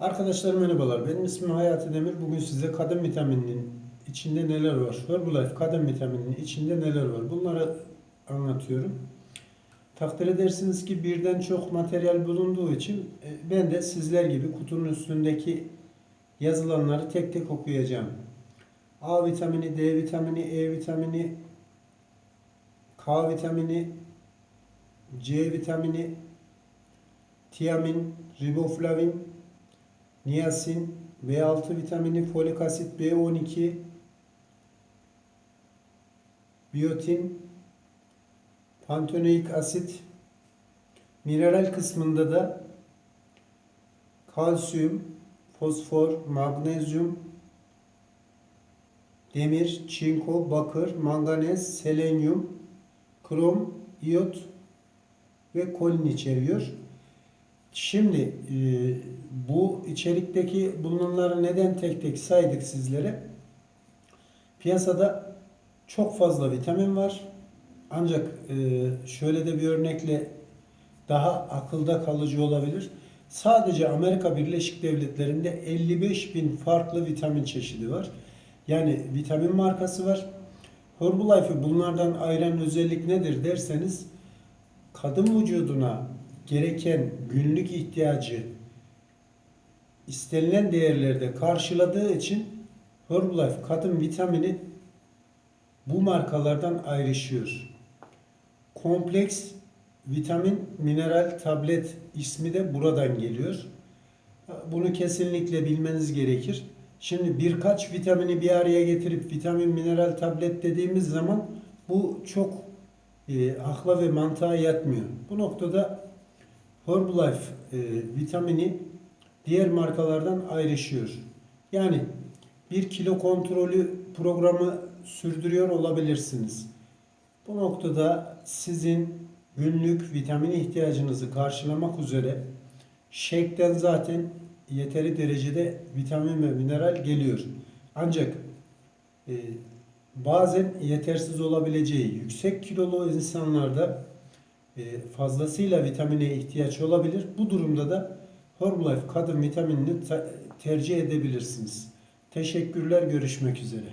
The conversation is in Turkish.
Arkadaşlar merhabalar. Benim ismim Hayati Demir. Bugün size kadın vitamininin içinde neler var? Herbalife kadın vitamininin içinde neler var? Bunları anlatıyorum. Takdir edersiniz ki birden çok materyal bulunduğu için e, ben de sizler gibi kutunun üstündeki yazılanları tek tek okuyacağım. A vitamini, D vitamini, E vitamini, K vitamini, C vitamini, tiamin, riboflavin, niyasin, B6 vitamini, folik asit, B12, biyotin, pantenoik asit, mineral kısmında da kalsiyum, fosfor, magnezyum, demir, çinko, bakır, manganez, selenyum, krom, iyot ve kolin içeriyor. Şimdi e, bu içerikteki bulunanları neden tek tek saydık sizlere? Piyasada çok fazla vitamin var. Ancak e, şöyle de bir örnekle daha akılda kalıcı olabilir. Sadece Amerika Birleşik Devletleri'nde 55 bin farklı vitamin çeşidi var. Yani vitamin markası var. Herbalife'ı bunlardan ayıran özellik nedir derseniz kadın vücuduna gereken günlük ihtiyacı istenilen değerlerde karşıladığı için Herbalife kadın vitamini bu markalardan ayrışıyor. Kompleks vitamin mineral tablet ismi de buradan geliyor. Bunu kesinlikle bilmeniz gerekir. Şimdi birkaç vitamini bir araya getirip vitamin mineral tablet dediğimiz zaman bu çok e, akla ve mantığa yatmıyor. Bu noktada Herbalife e, vitamini diğer markalardan ayrışıyor. Yani bir kilo kontrolü programı sürdürüyor olabilirsiniz. Bu noktada sizin günlük vitamin ihtiyacınızı karşılamak üzere shake'den zaten yeteri derecede vitamin ve mineral geliyor. Ancak e, bazen yetersiz olabileceği yüksek kilolu insanlarda fazlasıyla vitamine ihtiyaç olabilir. Bu durumda da Herbalife kadın vitaminini ta- tercih edebilirsiniz. Teşekkürler, görüşmek üzere.